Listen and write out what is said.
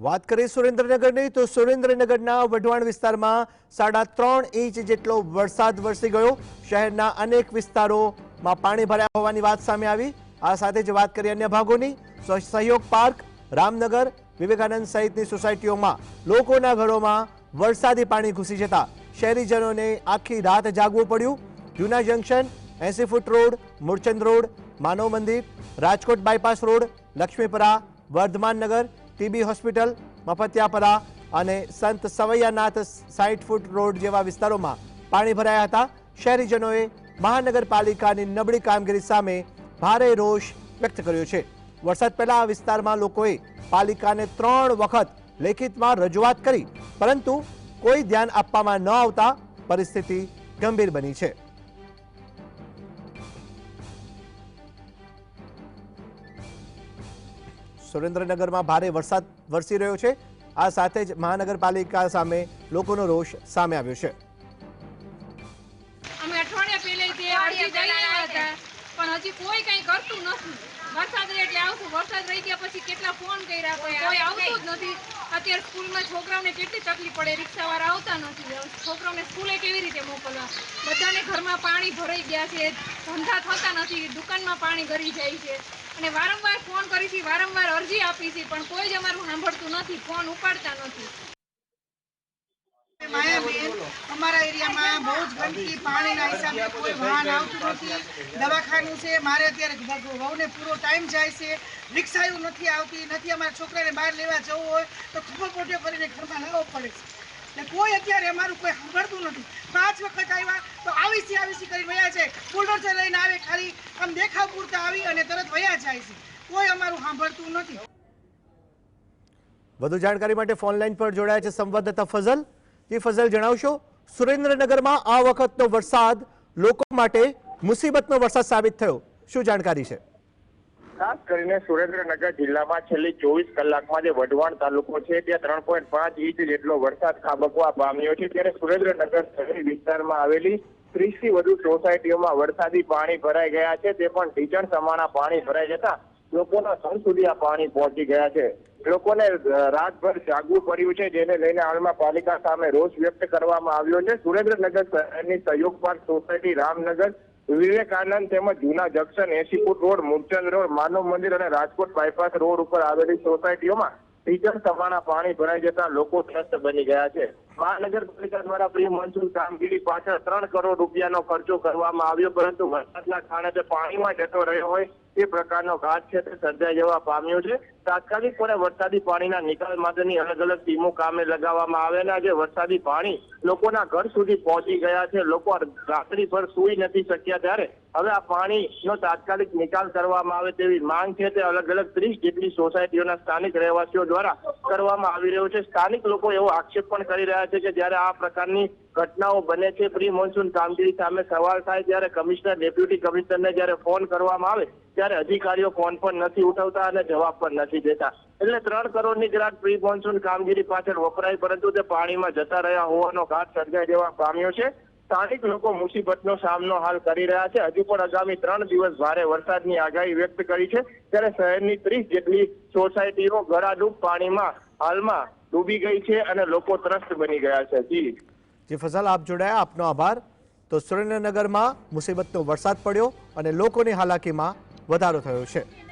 વાત કરીએ સુરેન્દ્રનગરની, તો સુરેન્દ્રનગરના વઢવાણ વિસ્તારમાં સાડા ત્રણ ઇંચ જેટલો વરસાદ વરસી ગયો. શહેરના અનેક વિસ્તારોમાં પાણી ભરાયા હોવાની વાત સામે આવી. આ સાથે જ વાત કરીએ અન્ય ભાગોની. સહયોગ પાર્ક, રામનગર, વિવેકાનંદ સહિતની સોસાયટીઓમાં લોકોના ઘરોમાં વરસાદી પાણી ઘૂસી જતા શહેરીજનોને આખી રાત જાગવું પડ્યું. જૂના જંકશન, એસી foot road, Mulchand road, Manav Mandir, Rajkot bypass road, Laxmipara, Vardhaman Nagar TB hospital, Maftiyapara અને સંત સવૈયાનાથ સાઠ ફૂટ રોડ જેવા વિસ્તારોમાં પાણી ભરાયા હતા. શહેરીજનોએ મહાનગરપાલિકાની નબળી કામગીરી સામે ભારે રોષ વ્યક્ત કર્યો છે. વરસાદ પહેલા આ વિસ્તારમાં લોકોએ પાલિકાને ત્રણ વખત લેખિતમાં રજૂઆત કરી, પરંતુ કોઈ ધ્યાન આપવામાં ન આવતા પરિસ્થિતિ ગંભીર બની છે. સુરેન્દ્રનગરમાં ભારે વરસાદ વરસી રહ્યો છે. આ સાથે જ મહાનગરપાલિકા સામે લોકોનો રોષ સામે આવ્યો છે. અમે અઠવાડિયા પહેલે અરજી દઈ આવ્યા હતા પણ હજી કોઈ કંઈ કરતું નથી. વરસાદ રહે એટલે આવશું વરસાદ રહી ગયા પછી કેટલા ફોન કર્યા પણ કોઈ આવતું જ નથી. અત્યારે સ્કૂલમાં છોકરાઓને કેટલી તકલીફ પડે રિક્ષાવાળા આવતા નથી. છોકરાઓને સ્કૂલે કેવી રીતે મોકલવા? બધાને ઘરમાં પાણી ભરાઈ ગયા છે. ધંધા થતા નથી. દુકાનમાં પાણી ભરી જાય છે. અને વારંવાર ફોન કરી છે વારંવાર અરજી આપી છે પણ કોઈ જ અમારું સાંભળતું નથી, ફોન ઉપાડતા નથી. કોઈ દવાખાનું છે, મારે અત્યારે પૂરો ટાઈમ જાય છે, રિક્ષાયું નથી આવતી, નથી અમારા છોકરાને બહાર લેવા જવું હોય, તો ખબર પોટે કરીને ઘરમાં લાવવો પડે કોઈ અત્યારે અમારું કોઈ સાંભળતું નથી. પાંચ વખત આવ્યા, તો આવીસી કરી વયા જાય બુલડોઝર લઈને આવે ખાલી આમ દેખાવ પૂરતા આવી અને તરત વયા જાય છે. કોઈ અમારું સાંભળતું નથી. વધુ જાણકારી માટે ફોન લાઈન પર જોડાયા છે સંવાદદાતા ફઝલ. એ ફઝલ જણાવશો? સુરેન્દ્રનગરમાં આ વખતનો વરસાદ લોકો માટે મુસીબતનો વરસાદ સાબિત થયો. શું જાણકારી છે? ખાસ કરીને સુરેન્દ્રનગર જિલ્લામાં છેલ્લી ચોવીસ કલાકમાં જે વઢવાણ તાલુકો છે ત્યાં ત્રણ પોઈન્ટ પાંચ ઇંચ જેટલો વરસાદ ખાબકવા પામ્યો છે. ત્યારે સુરેન્દ્રનગર શહેરી વિસ્તારમાં આવેલી ત્રીસથી વધુ સોસાયટીઓમાં વરસાદી પાણી ભરાઈ ગયા છે. તે પણ ઢીચણ સમાના પાણી ભરાઈ જતા લોકોના ઘર સુધી આ પાણી પહોંચી ગયા છે. લોકોને રાતભર જાગવું પડ્યું છે, જેને લઈને હાલમાં પાલિકા સામે રોષ વ્યક્ત કરવામાં આવ્યો છે. સુરેન્દ્રનગર શહેરની સહયોગ પાર્ક સોસાયટી રામનગર, વિવેકાનંદ તેમજ જૂના જંકશન એસી foot road, Mulchand road, Manav Mandir અને રાજકોટ બાયપાસ રોડ ઉપર આવેલી સોસાયટીઓમાં ટીચર સમાના પાણી ભરાઈ જતા લોકો ત્રસ્ત બની ગયા છે. મહાનગરપાલિકા દ્વારા પ્રી મોન્સૂન કામગીરી પાછળ ત્રણ કરોડ રૂપિયાનો ખર્ચો કરવામાં આવ્યો, પરંતુ વરસાદના કારણે તે પાણીમાં જતો રહ્યો હોય તે પ્રકારનો ઘાટ છે તે સર્જાઈ જવા પામ્યો છે. તાત્કાલિકપણે વરસાદી પાણીના નિકાલ માટેની અલગ અલગ ટીમો કામે લગાવવામાં આવે અને વરસાદી પાણી લોકોના ઘર સુધી પહોંચી ગયા છે. લોકો રાત્રી પર સૂઈ નથી શક્યા ત્યારે હવે આ પાણીનો તાત્કાલિક નિકાલ કરવામાં આવે તેવી માંગ છે. તે અલગ અલગ ત્રીસ જેટલી સોસાયટીઓના સ્થાનિક રહેવાસીઓ દ્વારા કરવામાં આવી રહ્યો છે. સ્થાનિક લોકો એવો આક્ષેપ પણ કરી રહ્યા છે કે જ્યારે આ પ્રકારની ઘટનાઓ બને છે, પ્રી મોન્સૂન કામગીરી સામે સવાલ થાય ત્યારે કમિશનર, ડેપ્યુટી કમિશનરને જ્યારે ફોન કરવામાં આવે, ત્યારે અધિકારીઓ ફોન પણ નથી ઉઠાવતા અને જવાબ પણ નથી દેતા. એટલે ત્રણ કરોડની ગ્રાન્ટ પ્રી મોન્સૂન કામગીરી પાછળ વપરાય, પરંતુ તે પાણીમાં જતા રહ્યા હોવાનો ઘાટ સર્જાઈ દેવા પામ્યો છે. સ્થાનિક લોકો મુસીબતનો સામનો હાલ કરી રહ્યા છે. હજુ પણ આગામી ત્રણ દિવસ ભારે વરસાદની આગાહી વ્યક્ત કરી છે. ત્યારે શહેરની ત્રીસ જેટલી સોસાયટીઓ ગળાડૂબ પાણીમાં હાલમાં ડૂબી ગઈ છે અને લોકો ત્રસ્ત બની ગયા છે. જી. જી ફઝલ, આપ જોડાયા? આપનો આભાર. તો સુરેન્દ્રનગરમાં મુસીબતનો વરસાદ પડ્યો અને લોકોની હાલાકીમાં વધારો થયો છે.